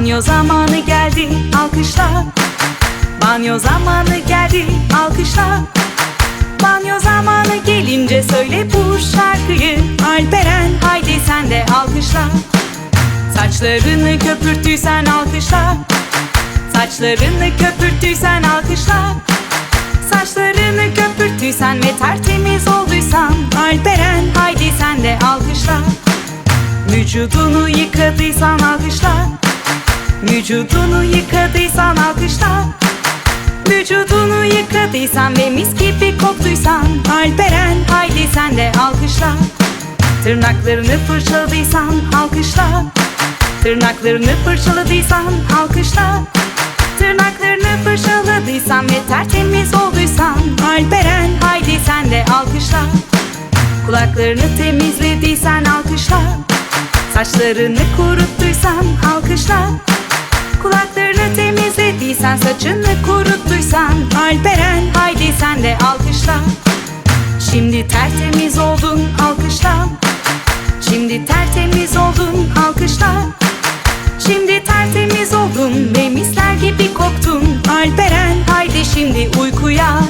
Banyo zamanı geldi alkışla. Banyo zamanı geldi alkışla. Banyo zamanı gelince söyle bu şarkıyı. Alperen haydi sen de alkışla. Saçlarını köpürttüysen alkışla. Saçlarını köpürttüysen alkışla. Saçlarını köpürttüysen ve tertemiz olduysan. Alperen haydi sen de alkışla. Vücudunu yıkadıysan alkışla Vücudunu yıkadıysan alkışla. Vücudunu yıkadıysan ve mis gibi koktuysan Alperen haydi sen de alkışla. Tırnaklarını fırçaladıysan alkışla. Tırnaklarını fırçaladıysan alkışla. Tırnaklarını fırçaladıysan ve tertemiz olduysan Alperen haydi sen de alkışla. Kulaklarını temizlediysen alkışla. Saçlarını kuruttuysan alkışla Saçını kuruttuysan Alperen Haydi sen de alkışla. Şimdi tertemiz oldun alkışla. Şimdi tertemiz oldun alkışla. Şimdi tertemiz oldun ve misler gibi koktun. Alperen haydi şimdi uykuya.